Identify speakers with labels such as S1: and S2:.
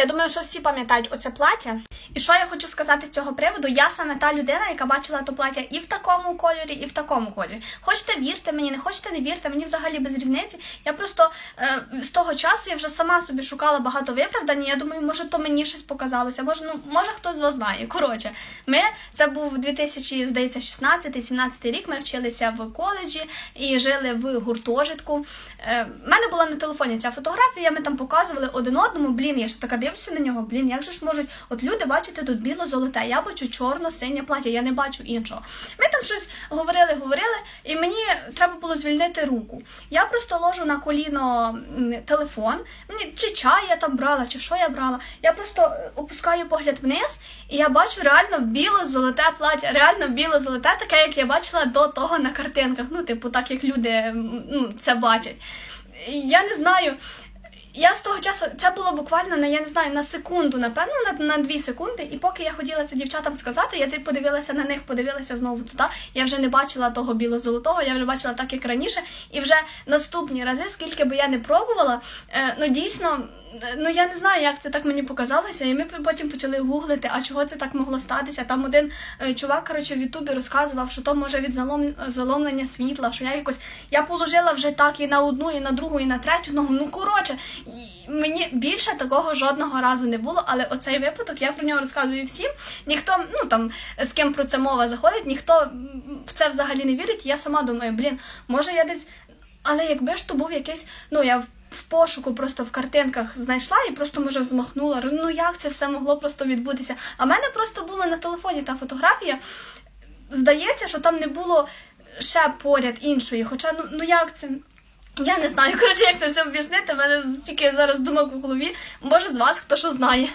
S1: Я думаю, що всі пам'ятають оце плаття. І що я хочу сказати з цього приводу? Я саме та людина, яка бачила то плаття і в такому кольорі, і в такому кольорі. Хочете вірте мені, не хочете не вірте, мені взагалі без різниці. Я просто е, з того часу я вже сама собі шукала багато виправдань. Я думаю, може, то мені щось показалося. Може, ну може хтось з вас знає. Коротше, ми це був 2000, здається, 16-17 рік. Ми вчилися в коледжі і жили в гуртожитку. Е, мене була на телефоні ця фотографія. Ми там показували один одному. Блін, я ж така дивлюся на нього. Блін, як же ж можуть от люди бачити тут біло-золоте? Я бачу чорно-синє плаття, я не бачу іншого. Ми там щось говорили, говорили, і мені треба було звільнити руку. Я просто ложу на коліно телефон. Чи чай я там брала, чи що я брала. Я просто е, опускаю погляд вниз, і я бачу реально біло-золоте плаття, реально біло-золоте, таке, як я бачила до того на картинках. Ну, типу, так як люди ну, це бачать. Я не знаю. Я з того часу це було буквально на я не знаю на секунду, напевно, на, на дві секунди. І поки я хотіла це дівчатам сказати, я ти подивилася на них, подивилася знову туди. Я вже не бачила того біло-золотого, я вже бачила так, як раніше. І вже наступні рази, скільки би я не пробувала, е, ну дійсно, ну я не знаю, як це так мені показалося. І ми потім почали гуглити, а чого це так могло статися. Там один е, чувак, коротше, в Ютубі розказував, що то може від залом, заломлення світла, що я якось я положила вже так і на одну, і на другу, і на третю ногу. Ну коротше, мені більше такого жодного разу не було, але оцей випадок я про нього розказую всім. Ніхто, ну там з ким про це мова заходить, ніхто в це взагалі не вірить. Я сама думаю, блін, може я десь. Але якби ж то був якийсь, ну я в- пошуку просто в картинках знайшла і просто може взмахнула. Ну як це все могло просто відбутися? А в мене просто була на телефоні та фотографія. Здається, що там не було ще поряд іншої. Хоча ну, ну як це? Я не знаю, коротше, як це все об'яснити. В мене стільки зараз думок в голові. Може, з вас хто що знає.